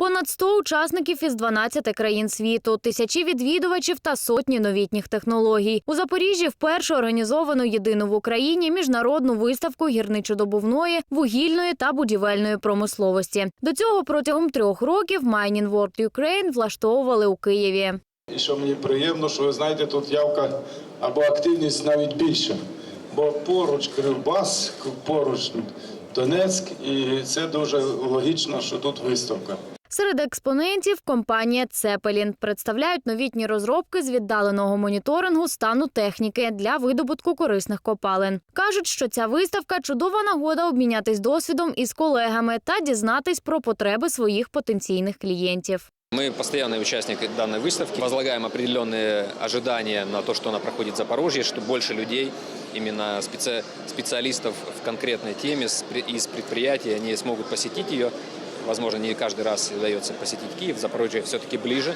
Понад 100 учасників із 12 країн світу, тисячі відвідувачів та сотні новітніх технологій. У Запоріжжі вперше організовано єдину в Україні міжнародну виставку гірничодобувної, вугільної та будівельної промисловості. До цього протягом трьох років Mining World Ukraine влаштовували у Києві. І що мені приємно, що ви знаєте, тут явка або активність навіть більша. Бо поруч Кривбас, поруч Донецьк, і це дуже логічно, що тут виставка. Серед експонентів компанія Цепелін представляють новітні розробки з віддаленого моніторингу стану техніки для видобутку корисних копалин. кажуть, що ця виставка чудова нагода обмінятись досвідом із колегами та дізнатись про потреби своїх потенційних клієнтів. Мы постоянный участник данной выставки, возлагаем определенные ожидания на то, что она проходит в Запорожье, что больше людей, именно специ- специалистов в конкретной теме с пре- из предприятий, они смогут посетить ее. Возможно, не каждый раз удается посетить Киев, Запорожье все-таки ближе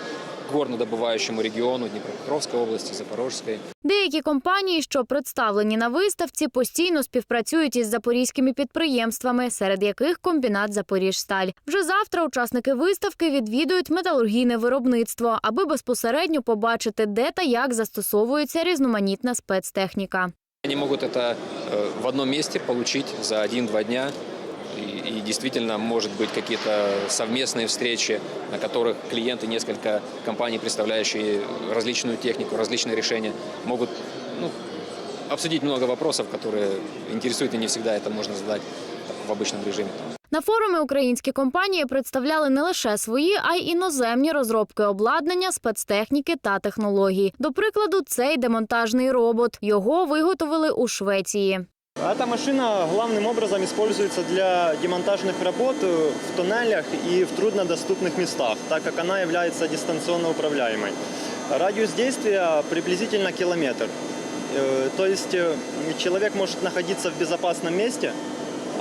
к горнодобывающему региону Днепропетровской области, Запорожской. Деякі компанії, що представлені на виставці, постійно співпрацюють із запорізькими підприємствами, серед яких комбінат Запоріжсталь. Вже завтра учасники виставки відвідують металургійне виробництво, аби безпосередньо побачити, де та як застосовується різноманітна спецтехніка. Они могут это э, в одном месте получить за один-два дня. И, и действительно, может быть, какие-то совместные встречи, на которых клиенты, несколько компаний, представляющие различную технику, различные решения, могут ну, обсудить много вопросов, которые интересуют, и не всегда это можно задать так, в обычном режиме. На форумі українські компанії представляли не лише свої, а й іноземні розробки обладнання, спецтехніки та технологій. До прикладу, цей демонтажний робот. Його виготовили у Швеції. Эта машина главным образом используется для демонтажных работ э, в туннелях и в труднодоступных местах, так как она является дистанционно управляемой. Радиус действия приблизительно километр. Э, То есть э, человек может находиться в безопасном месте,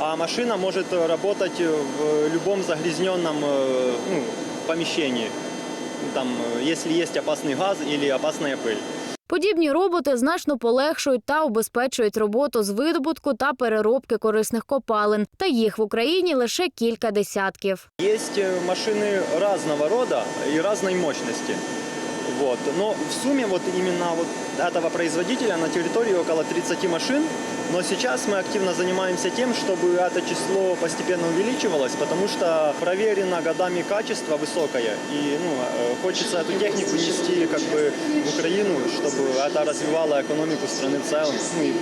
а машина может работать в любом загрязненном ну, помещении, там, если есть опасный газ или опасная пыль. Подібні роботи значно полегшують та убезпечують роботу з видобутку та переробки корисних копалин. Та їх в Україні лише кілька десятків. Есть э, машины разного рода и разной мощности. Вот. Но в сумме вот именно вот этого производителя на территории около 30 машин. Но сейчас мы активно занимаемся тем, чтобы это число постепенно увеличивалось, потому что проверено годами качество высокое. И ну, э, хочется эту технику нести как бы в Украину, чтобы это развивало экономику страны в целом ну, и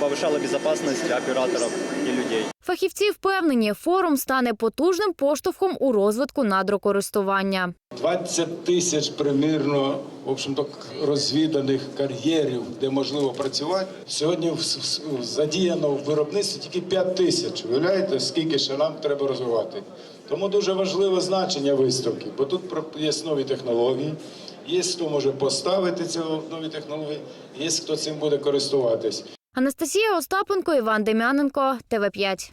повышало безопасность операторов и людей. Фахівці впевнені, форум стане потужним поштовхом у розвитку надрокористування. 20 тисяч примірно, в общем-то, розвіданих кар'єрів, де можливо працювати. Сьогодні в- задіяно в виробництві тільки 5 тисяч. Уявляєте, скільки ще нам треба розвивати? Тому дуже важливе значення виставки, бо тут є нові технології, є хто може поставити ці нові технології, є хто цим буде користуватись. Анастасія Остапенко, Іван Дем'яненко, ТВ 5